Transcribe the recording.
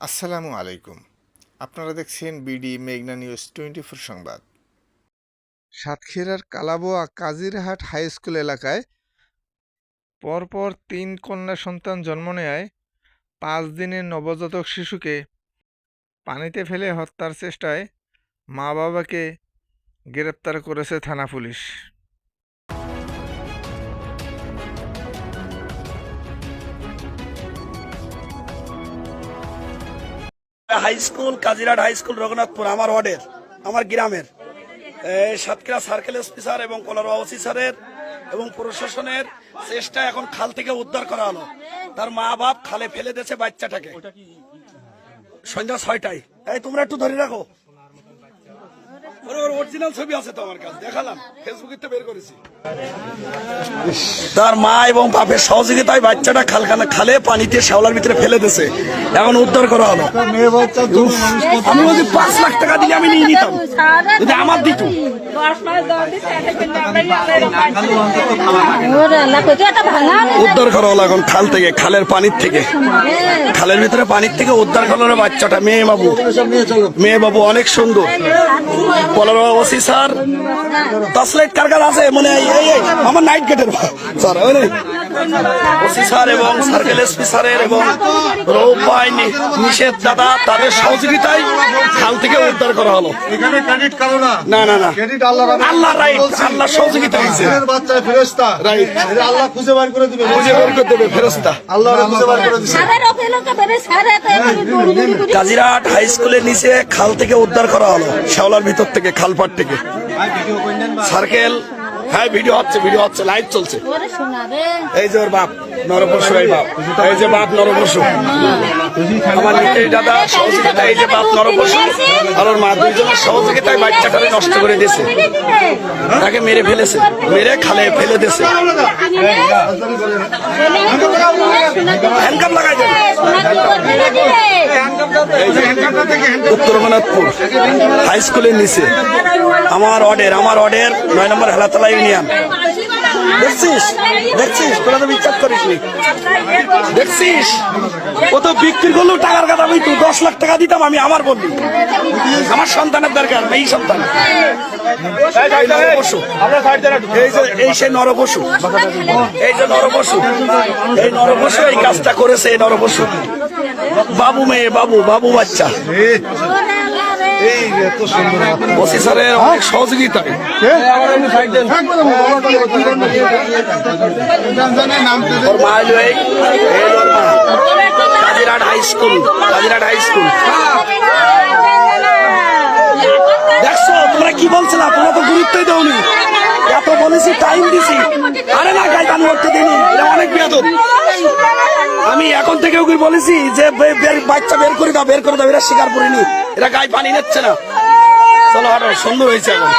আসসালামু আলাইকুম। আপনারা দেখছেন বিডি মেঘনা নিউজ টোয়েন্টি ফোর সংবাদ। সাতক্ষীরার কালাবোয়া কাজিরহাট হাই স্কুল এলাকায় পরপর তিন কন্যা সন্তান জন্ম নেয় পাঁচ দিনের নবজাতক শিশুকে পানিতে ফেলে হত্যার চেষ্টায় মা বাবাকে গ্রেপ্তার করেছে থানা police. High school Kazirhat high school Raghunathpur, আমার ওয়ার্ডের, আমার গ্রামের। সাতক্ষীরা সার্কেল এসপি স্যার এবং কলার ওসি স্যারের এবং প্রশাসনের চেষ্টা এখন খাল থেকে উদ্ধার করা হলো। তার মা বাপ খালে ফেলে দিয়েছে বাচ্চাটাকে। সন্ধ্যা ছয়টায়। এই, তোমরা একটু ধরে রাখো। তার মা এবং বাপের সহযোগিতায় বাচ্চাটা খালখানা খালে পানিতে শ্যাওলার ভিতরে ফেলে দিছে এখন উদ্ধার করা হলো। আমি বলছি, পাঁচ লাখ টাকা দিলে আমি নিয়ে নিতাম। যদি আমার দিত। উদ্ধার করা হলো এখন খাল থেকে, খালের পানির থেকে। খালের ভিতরে পানির থেকে উদ্ধার করা হলো বাচ্চাটা, মেয়ে বাবু। মেয়ে বাবু অনেক সুন্দর। পলার ওসি স্যার। দশ লাইট কার কার আছে? মানে আমার নাইট গেটের স্যার। ওসি স্যার এবং সার্কেল এসপি স্যারের এবং রৌপাই নিষেধ দাদা তাদের সহযোগিতায় খাল থেকে উদ্ধার করা হলো। এখানে ক্রেডিট কারও না? না না না। ক্রেডিট আল্লাহ। আল্লাহ রাইট আল্লাহ সহযোগিতা হয়েছে। বাচ্চায় ফেরেশতা. এটা আল্লাহ খুঁজে বার করে দিবে। খুঁজে বের করে দেবে ফেরস্তা আল্লাহ খুঁজে বার করে দিছে কাজিরাট হাই স্কুলের নিচে খাল থেকে উদ্ধার করা হলো শ্যাওলার ভিতর থেকে খালপাট থেকে। সার্কেল হ্যাঁ ভিডিও হচ্ছে ভিডিও হচ্ছে লাইভ চলছে। এই যে ওর বাপ নরপশু এই বাপ। এই যে বাপ নরপশু আমার নিজের দাদা সহযোগিতা, এই যে বাপ নরপশু আর ওর মা দুইজনের সহযোগিতায় বাচ্চাটারে নষ্ট করে দিয়েছে। তাকে মেরে ফেলেছে। মেরে খালে ফেলে দিয়েছে। উত্তর রঘুনাথপুর হাই স্কুলের নিচে, আমার অর্ডার আমার অর্ডার নয় নম্বর হেলাতলা ইউনিয়ন দেখছিস? দেখছিস? নি। দেখছিস? বিক্রি টাকার দশ লাখ টাকা দিতাম আমি, আমার আমার সন্তানের দরকার, এই সন্তান। এই যে, এই এই কাজটা করেছে, এই নরপশু বাবু মেয়ে বাবু বাবু বাচ্চা। এই ওসি স্যারের অনেক সহযোগিতায় ওর মা হলো এই এই হলো ওর মা। Kazirhat high school Kazirhat high school. দেখছ তোমরা কি বলছিলা তোমরা তো গুরুত্বই দাওনি। এত বলেছি টাইম দিছি। আরে না গাই পানি করতে দিনি অনেক বেয়াদব। আমি এখন থেকে ওকে বলেছি যে বাচ্চা বের করে দাও বের করে দাও এরা শিকার করিনি এরা গায়ে পানি নিচ্ছে না। চলো হাঁটো সুন্দর হয়েছে এখন।